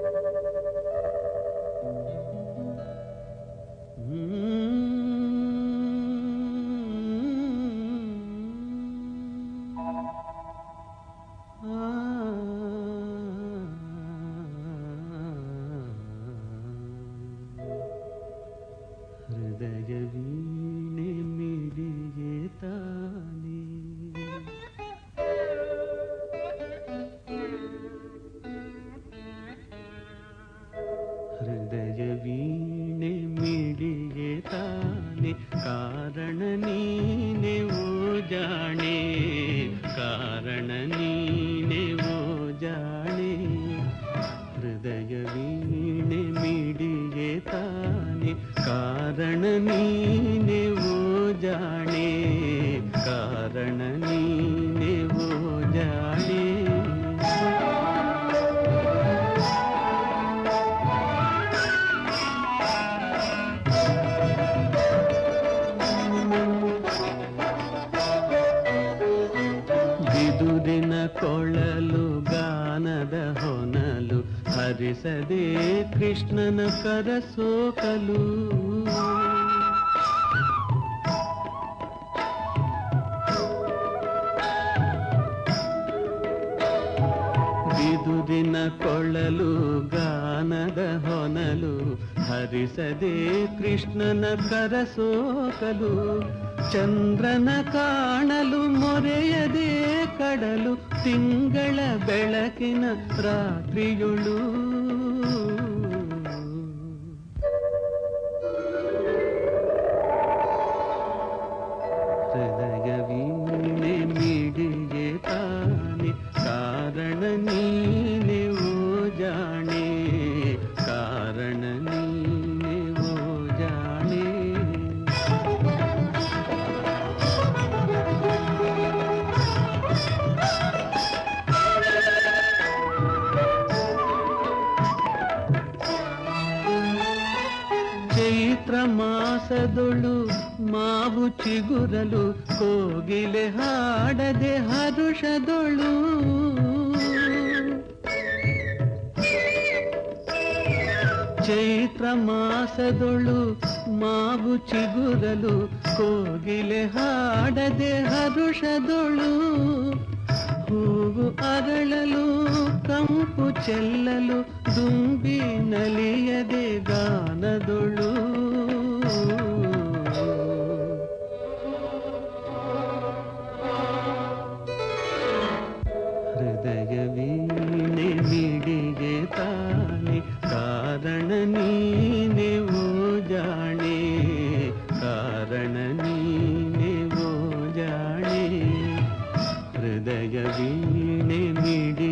Mm. Ah. Hridaya ಹೃದಯ ವೀಣೆ ಮಿಡಿಗೆ ತಾನೆ ಕಾರಣ ನೀನೆ ಓ ಜಾಣೆ ಕಾರಣ ನೀನೆ ಓ ಜಾಣೆ ಹೃದಯ ವೀಣೆ ಮಿಡಿಗೆ ತಾನೆ ಕಾರಣ ನೀನೆ ಓ ಜಾಣೆ ಕಾರಣ ಬಿದುರಿನ ಕೊಳಲು ಗಾನದ ಹೊನಲು ಹರಿಸದೆ ಕೃಷ್ಣನ ಕರಸೋಕಲು ಬಿದುರಿನ ಕೊಳಲು ಗಾನದ ಹೊನಲು ಹರಿಸದೆ ಕೃಷ್ಣನ ಕರಸೋಕಲು ಚಂದ್ರನ ಕಾಣಲು ಮೊರೆಯದೆ ಕಡಲು ತಿಂಗಳ ಬೆಳಕಿನ ರಾತ್ರಿಯೊಳು. ಚೈತ್ರ ಮಾಸದೊಳು ಮಾವು ಚಿಗುರಲು ಕೋಗಿಲೆ ಹಾಡದೆ ಹರುಷದೊಳು ಚೈತ್ರ ಮಾಸದೊಳು ಮಾವು ಚಿಗುರಲು ಕೋಗಿಲೆ ಹಾಡದೆ ಹರುಷದೊಳು ಹೂವು ಅರಳಲು ಕಂಪು ಚೆಲ್ಲಲು ದುಂಬಿ ನಲಿಯದೆ ಗಾನದೊಳು വീണമിടി